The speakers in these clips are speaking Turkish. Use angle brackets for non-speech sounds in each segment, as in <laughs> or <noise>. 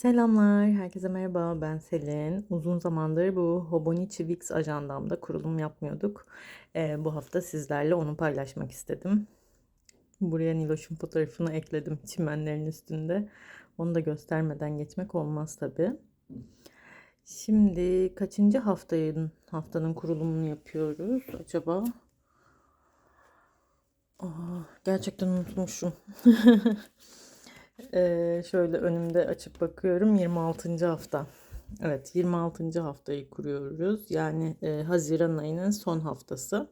Selamlar, herkese merhaba. Ben Selin. Uzun zamandır bu Hobonichi Wix ajandamda kurulum yapmıyorduk. Ee, bu hafta sizlerle onu paylaşmak istedim. Buraya Niloş'un fotoğrafını ekledim çimenlerin üstünde. Onu da göstermeden geçmek olmaz tabii. Şimdi kaçıncı haftayın haftanın kurulumunu yapıyoruz acaba? Aa, gerçekten unutmuşum. <laughs> Ee, şöyle önümde açıp bakıyorum 26. hafta. Evet 26. haftayı kuruyoruz. Yani e, Haziran ayının son haftası.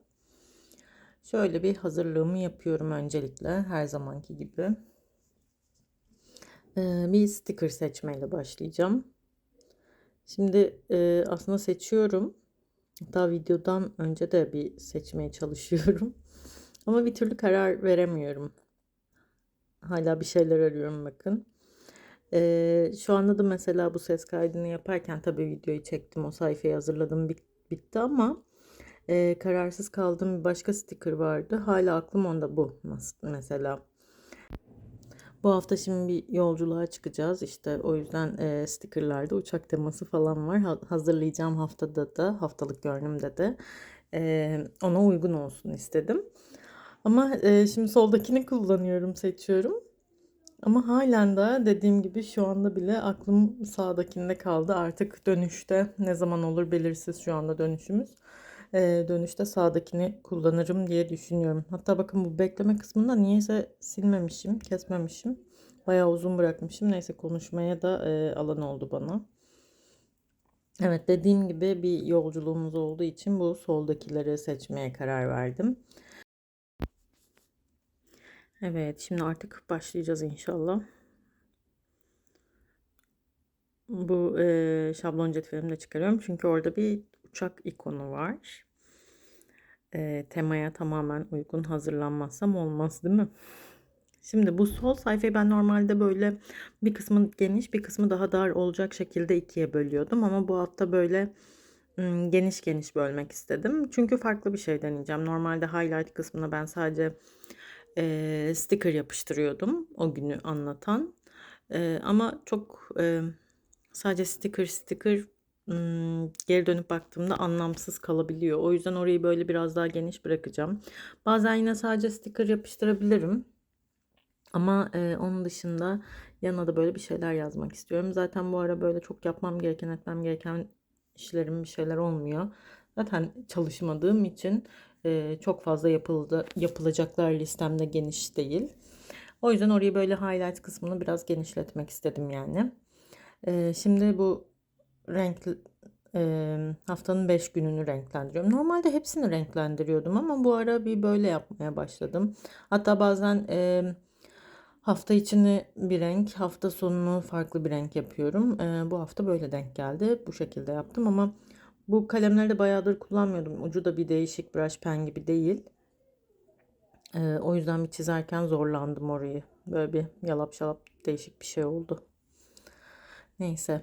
Şöyle bir hazırlığımı yapıyorum öncelikle her zamanki gibi. Ee, bir sticker seçmeyle başlayacağım. Şimdi e, aslında seçiyorum. Hatta videodan önce de bir seçmeye çalışıyorum. <laughs> Ama bir türlü karar veremiyorum. Hala bir şeyler arıyorum bakın. Ee, şu anda da mesela bu ses kaydını yaparken tabii videoyu çektim. O sayfayı hazırladım bit- bitti ama e, kararsız kaldığım bir başka sticker vardı. Hala aklım onda bu mesela. Bu hafta şimdi bir yolculuğa çıkacağız. İşte o yüzden e, stickerlarda uçak teması falan var. Ha- hazırlayacağım haftada da haftalık görünümde de e, ona uygun olsun istedim. Ama e, şimdi soldakini kullanıyorum, seçiyorum. Ama halen de dediğim gibi şu anda bile aklım sağdakinde kaldı. Artık dönüşte ne zaman olur belirsiz şu anda dönüşümüz. E, dönüşte sağdakini kullanırım diye düşünüyorum. Hatta bakın bu bekleme kısmında niyeyse silmemişim, kesmemişim. Bayağı uzun bırakmışım. Neyse konuşmaya da e, alan oldu bana. Evet dediğim gibi bir yolculuğumuz olduğu için bu soldakileri seçmeye karar verdim. Evet, şimdi artık başlayacağız inşallah. Bu e, şablon cetvelimi de çıkarıyorum çünkü orada bir uçak ikonu var. E, temaya tamamen uygun hazırlanmazsam olmaz değil mi? Şimdi bu sol sayfayı ben normalde böyle bir kısmı geniş bir kısmı daha dar olacak şekilde ikiye bölüyordum ama bu hafta böyle geniş geniş bölmek istedim. Çünkü farklı bir şey deneyeceğim. Normalde highlight kısmına ben sadece e, sticker yapıştırıyordum o günü anlatan. E, ama çok e, sadece sticker sticker geri dönüp baktığımda anlamsız kalabiliyor. O yüzden orayı böyle biraz daha geniş bırakacağım. Bazen yine sadece sticker yapıştırabilirim. Ama e, onun dışında yanına da böyle bir şeyler yazmak istiyorum. Zaten bu ara böyle çok yapmam gereken, etmem gereken işlerim bir şeyler olmuyor. Zaten çalışmadığım için e, çok fazla yapıldı, yapılacaklar listemde geniş değil. O yüzden orayı böyle highlight kısmını biraz genişletmek istedim yani. E, şimdi bu renk e, haftanın 5 gününü renklendiriyorum. Normalde hepsini renklendiriyordum ama bu ara bir böyle yapmaya başladım. Hatta bazen e, hafta içini bir renk, hafta sonunu farklı bir renk yapıyorum. E, bu hafta böyle denk geldi. Bu şekilde yaptım ama bu kalemleri de bayağıdır kullanmıyordum. Ucu da bir değişik brush pen gibi değil. Ee, o yüzden bir çizerken zorlandım orayı. Böyle bir yalap şalap değişik bir şey oldu. Neyse.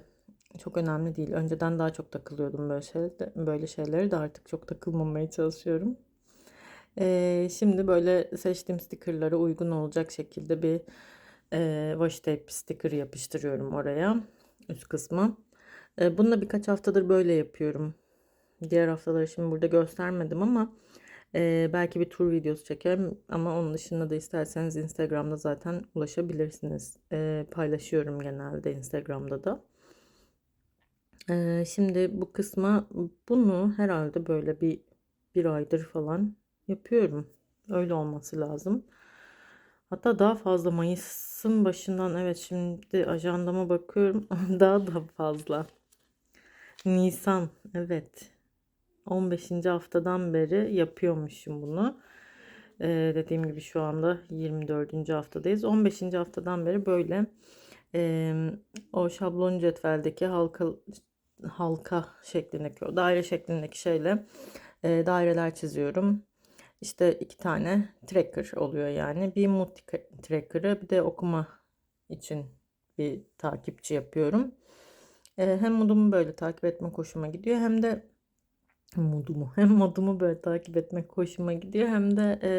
Çok önemli değil. Önceden daha çok takılıyordum böyle şeylere, böyle şeyleri de artık çok takılmamaya çalışıyorum. Ee, şimdi böyle seçtiğim stickerlara uygun olacak şekilde bir e, washi tape sticker yapıştırıyorum oraya üst kısmı. E, bunu da birkaç haftadır böyle yapıyorum. Diğer haftaları şimdi burada göstermedim ama e, belki bir tur videosu çekerim. Ama onun dışında da isterseniz Instagram'da zaten ulaşabilirsiniz. E, paylaşıyorum genelde Instagram'da da. E, şimdi bu kısma bunu herhalde böyle bir bir aydır falan yapıyorum. Öyle olması lazım. Hatta daha fazla Mayıs'ın başından evet şimdi ajandama bakıyorum <laughs> daha da fazla. Nisan evet 15. haftadan beri yapıyormuşum bunu. Ee, dediğim gibi şu anda 24. haftadayız. 15. haftadan beri böyle e, o şablon cetveldeki halka halka şeklindeki o daire şeklindeki şeyle e, daireler çiziyorum. İşte iki tane tracker oluyor yani. Bir mood tracker'ı bir de okuma için bir takipçi yapıyorum. E, hem modumu böyle takip etmek hoşuma gidiyor hem de modumu <laughs> hem modumu böyle takip etmek hoşuma gidiyor hem de e,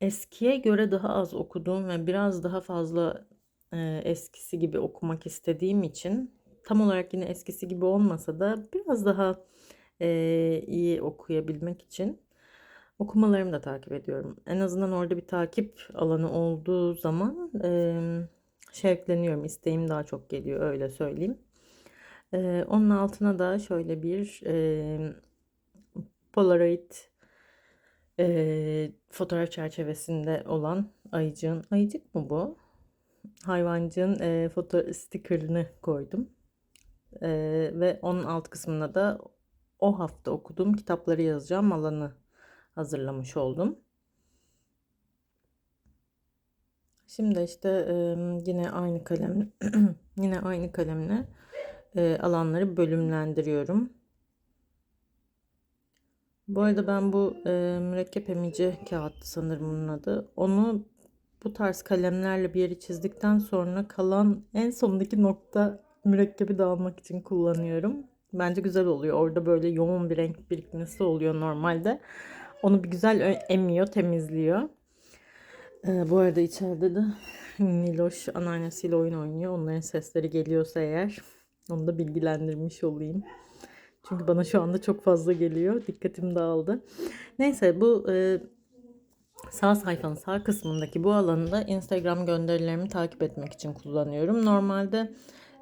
eskiye göre daha az okuduğum ve biraz daha fazla e, eskisi gibi okumak istediğim için tam olarak yine eskisi gibi olmasa da biraz daha e, iyi okuyabilmek için okumalarımı da takip ediyorum. En azından orada bir takip alanı olduğu zaman e, şevkleniyorum. İsteğim daha çok geliyor öyle söyleyeyim. E, onun altına da şöyle bir e, Polaroid e, fotoğraf çerçevesinde olan ayıcığın, ayıcık mı bu? Hayvancığın e, foto stickerını koydum. E, ve onun alt kısmına da o hafta okuduğum kitapları yazacağım alanı hazırlamış oldum. Şimdi işte yine aynı kalem <clears throat> yine aynı kalemle alanları bölümlendiriyorum. Bu arada ben bu e, mürekkep emici kağıt sanırım bunun adı. Onu bu tarz kalemlerle bir yeri çizdikten sonra kalan en sondaki nokta mürekkebi dağılmak için kullanıyorum. Bence güzel oluyor. Orada böyle yoğun bir renk birikmesi oluyor normalde. Onu bir güzel emiyor, temizliyor. Ee, bu arada içeride de Niloş anneannesiyle oyun oynuyor. Onların sesleri geliyorsa eğer onu da bilgilendirmiş olayım. Çünkü bana şu anda çok fazla geliyor. Dikkatim dağıldı. Neyse bu e, sağ sayfanın sağ kısmındaki bu alanı da Instagram gönderilerimi takip etmek için kullanıyorum. Normalde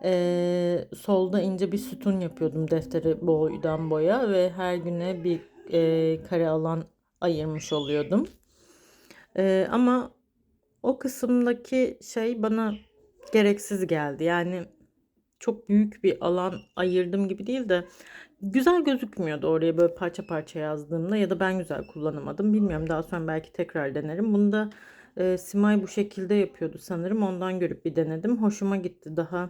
e, solda ince bir sütun yapıyordum defteri boydan boya ve her güne bir e, kare alan ayırmış oluyordum. E, ama o kısımdaki şey bana gereksiz geldi. Yani çok büyük bir alan ayırdım gibi değil de güzel gözükmüyordu oraya böyle parça parça yazdığımda ya da ben güzel kullanamadım. Bilmiyorum daha sonra belki tekrar denerim. Bunu da e, Simay bu şekilde yapıyordu sanırım. Ondan görüp bir denedim. Hoşuma gitti. Daha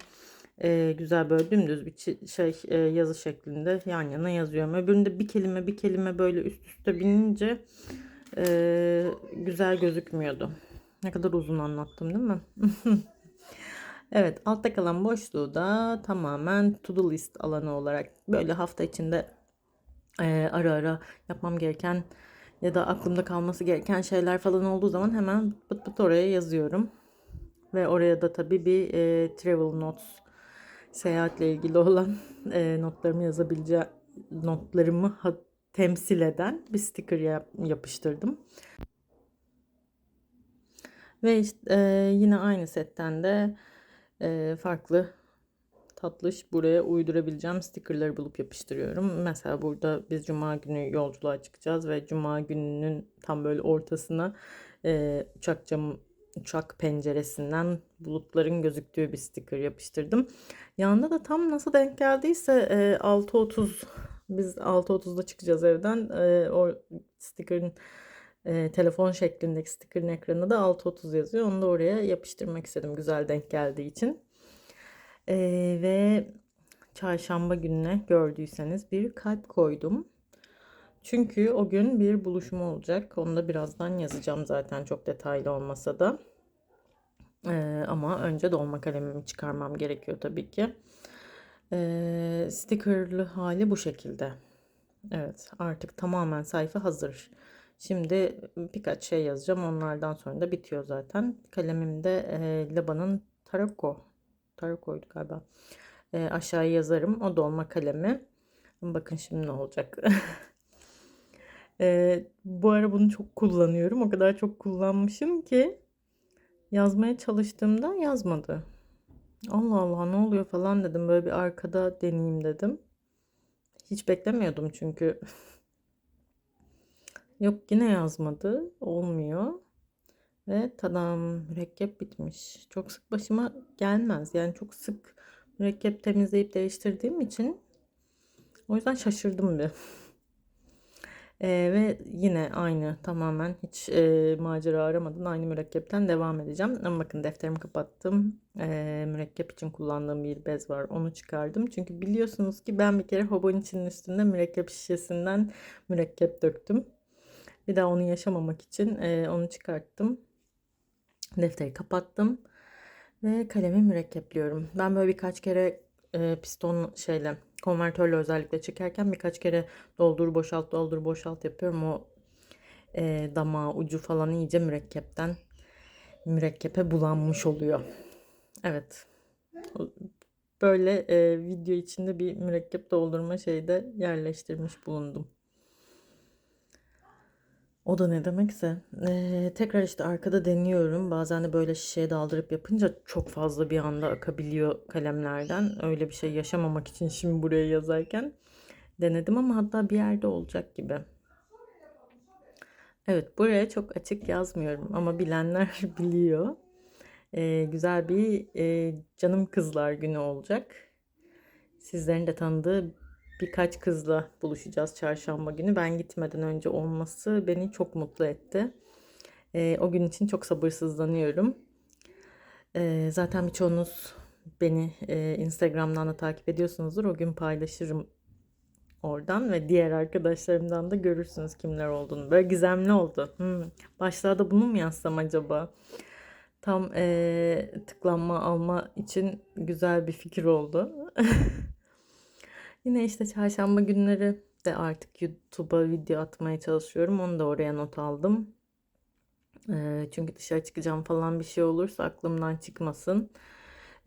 e, güzel böyle dümdüz bir şey e, yazı şeklinde yan yana yazıyorum. Öbüründe bir kelime bir kelime böyle üst üste binince e, güzel gözükmüyordu. Ne kadar uzun anlattım değil mi? <laughs> evet altta kalan boşluğu da tamamen to do list alanı olarak böyle hafta içinde e, ara ara yapmam gereken ya da aklımda kalması gereken şeyler falan olduğu zaman hemen pıt pıt oraya yazıyorum. Ve oraya da tabii bir e, travel notes seyahatle ilgili olan e, notlarımı yazabileceğim notlarımı temsil eden bir sticker yap, yapıştırdım. Ve işte, e, yine aynı setten de e, farklı tatlış buraya uydurabileceğim stickerları bulup yapıştırıyorum. Mesela burada biz cuma günü yolculuğa çıkacağız ve cuma gününün tam böyle ortasına e, uçak camı uçak penceresinden bulutların gözüktüğü bir sticker yapıştırdım. Yanında da tam nasıl denk geldiyse e, 6.30 biz 6.30'da çıkacağız evden. E, o sticker'ın e, telefon şeklindeki sticker'ın ekranında da 6.30 yazıyor. Onu da oraya yapıştırmak istedim güzel denk geldiği için. E, ve çarşamba gününe gördüyseniz bir kalp koydum. Çünkü o gün bir buluşma olacak. Onu da birazdan yazacağım zaten çok detaylı olmasa da. Ee, ama önce dolma kalemimi çıkarmam gerekiyor tabii ki. Ee, stickerlı hali bu şekilde. Evet artık tamamen sayfa hazır. Şimdi birkaç şey yazacağım. Onlardan sonra da bitiyor zaten. Kalemimde e, Laba'nın Taroko. Taroko'ydu galiba. E, aşağıya yazarım. O dolma kalemi. Bakın şimdi ne olacak. <laughs> e, bu ara bunu çok kullanıyorum. O kadar çok kullanmışım ki yazmaya çalıştığımda yazmadı. Allah Allah ne oluyor falan dedim. Böyle bir arkada deneyeyim dedim. Hiç beklemiyordum çünkü. <laughs> Yok yine yazmadı. Olmuyor. Ve tadam mürekkep bitmiş. Çok sık başıma gelmez. Yani çok sık mürekkep temizleyip değiştirdiğim için o yüzden şaşırdım bir. <laughs> E, ve yine aynı tamamen hiç e, macera aramadan aynı mürekkepten devam edeceğim. Ama bakın defterimi kapattım. E, mürekkep için kullandığım bir bez var. Onu çıkardım. Çünkü biliyorsunuz ki ben bir kere Hobonichi'nin üstünde mürekkep şişesinden mürekkep döktüm. Bir daha onu yaşamamak için e, onu çıkarttım. Defteri kapattım. Ve kalemi mürekkepliyorum. Ben böyle birkaç kere e, piston şeyle konvertörle özellikle çekerken birkaç kere doldur boşalt doldur boşalt yapıyorum. O e, damağı ucu falan iyice mürekkepten mürekkepe bulanmış oluyor. Evet. Böyle e, video içinde bir mürekkep doldurma şeyde yerleştirmiş bulundum. O da ne demekse. Ee, tekrar işte arkada deniyorum. Bazen de böyle şişeye daldırıp yapınca çok fazla bir anda akabiliyor kalemlerden. Öyle bir şey yaşamamak için şimdi buraya yazarken denedim ama hatta bir yerde olacak gibi. Evet, buraya çok açık yazmıyorum ama bilenler <laughs> biliyor. Ee, güzel bir e, canım kızlar günü olacak. Sizlerin de tanıdığı birkaç kızla buluşacağız çarşamba günü. Ben gitmeden önce olması beni çok mutlu etti. Ee, o gün için çok sabırsızlanıyorum. Ee, zaten birçoğunuz beni e, Instagram'dan da takip ediyorsunuzdur. O gün paylaşırım oradan ve diğer arkadaşlarımdan da görürsünüz kimler olduğunu. Böyle gizemli oldu. Hmm, başlarda bunu mu yazsam acaba? Tam e, tıklanma alma için güzel bir fikir oldu. <laughs> Yine işte çarşamba günleri de artık YouTube'a video atmaya çalışıyorum. Onu da oraya not aldım. Eee, çünkü dışarı çıkacağım falan bir şey olursa aklımdan çıkmasın.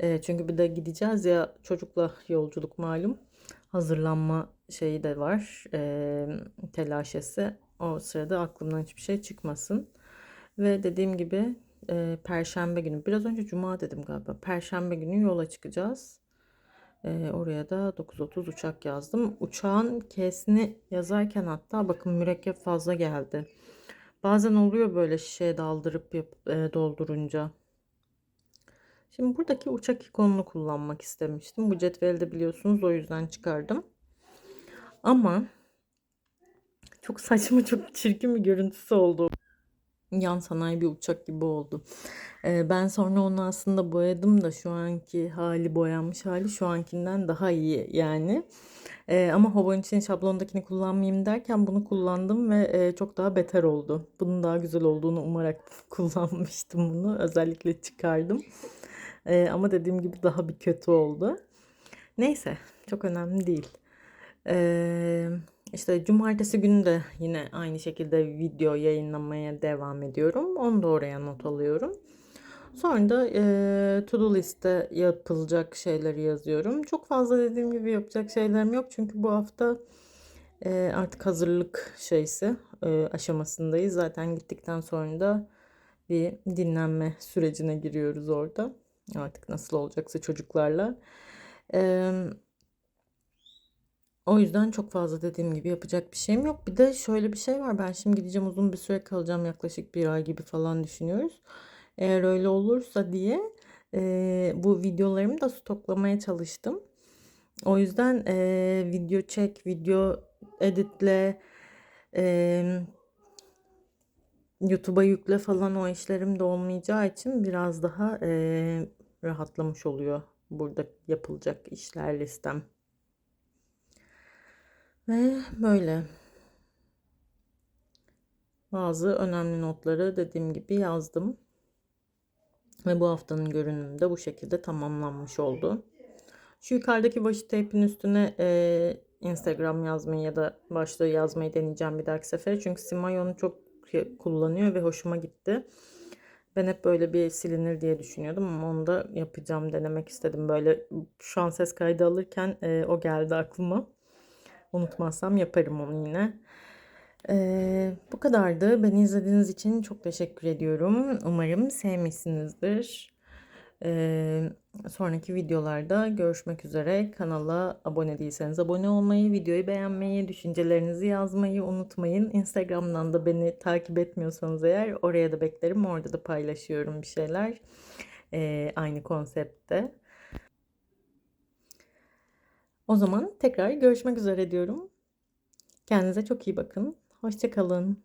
Eee, çünkü bir de gideceğiz ya çocukla yolculuk malum. Hazırlanma şeyi de var. Eee telaşesi. O sırada aklımdan hiçbir şey çıkmasın. Ve dediğim gibi eee, Perşembe günü, biraz önce Cuma dedim galiba. Perşembe günü yola çıkacağız. Ee, oraya da 9.30 uçak yazdım. Uçağın K'sini yazarken hatta bakın mürekkep fazla geldi. Bazen oluyor böyle şişeye daldırıp yap, e, doldurunca. Şimdi buradaki uçak ikonunu kullanmak istemiştim. Bu cetveli biliyorsunuz o yüzden çıkardım. Ama çok saçma çok çirkin bir görüntüsü oldu. Yan sanayi bir uçak gibi oldu. Ee, ben sonra onu aslında boyadım da şu anki hali boyanmış hali şu ankinden daha iyi yani. Ee, ama Hobo'nun için şablondakini kullanmayayım derken bunu kullandım ve e, çok daha beter oldu. Bunun daha güzel olduğunu umarak <laughs> kullanmıştım bunu. Özellikle çıkardım. Ee, ama dediğim gibi daha bir kötü oldu. Neyse çok önemli değil. Ee, işte cumartesi günü de yine aynı şekilde video yayınlamaya devam ediyorum. Onu da oraya not alıyorum. Sonra da e, to-do liste yapılacak şeyleri yazıyorum. Çok fazla dediğim gibi yapacak şeylerim yok. Çünkü bu hafta e, artık hazırlık şeysi e, aşamasındayız. Zaten gittikten sonra da bir dinlenme sürecine giriyoruz orada. Artık nasıl olacaksa çocuklarla. E, o yüzden çok fazla dediğim gibi yapacak bir şeyim yok. Bir de şöyle bir şey var. Ben şimdi gideceğim uzun bir süre kalacağım. Yaklaşık bir ay gibi falan düşünüyoruz. Eğer öyle olursa diye e, bu videolarımı da stoklamaya çalıştım. O yüzden e, video çek, video editle, e, YouTube'a yükle falan o işlerim de olmayacağı için biraz daha e, rahatlamış oluyor burada yapılacak işler listem. Ve böyle bazı önemli notları dediğim gibi yazdım. Ve bu haftanın görünümü de bu şekilde tamamlanmış oldu. Şu yukarıdaki washi tape'in üstüne e, Instagram yazmayı ya da başlığı yazmayı deneyeceğim bir dahaki sefer. Çünkü Simay onu çok kullanıyor ve hoşuma gitti. Ben hep böyle bir silinir diye düşünüyordum ama onu da yapacağım, denemek istedim. Böyle şu an ses kaydı alırken e, o geldi aklıma. Unutmazsam yaparım onu yine. Ee, bu kadardı. Beni izlediğiniz için çok teşekkür ediyorum. Umarım sevmişsinizdir. Ee, sonraki videolarda görüşmek üzere. Kanala abone değilseniz abone olmayı, videoyu beğenmeyi, düşüncelerinizi yazmayı unutmayın. Instagram'dan da beni takip etmiyorsanız eğer oraya da beklerim. Orada da paylaşıyorum bir şeyler. Ee, aynı konseptte. O zaman tekrar görüşmek üzere diyorum. Kendinize çok iyi bakın. Hoşçakalın.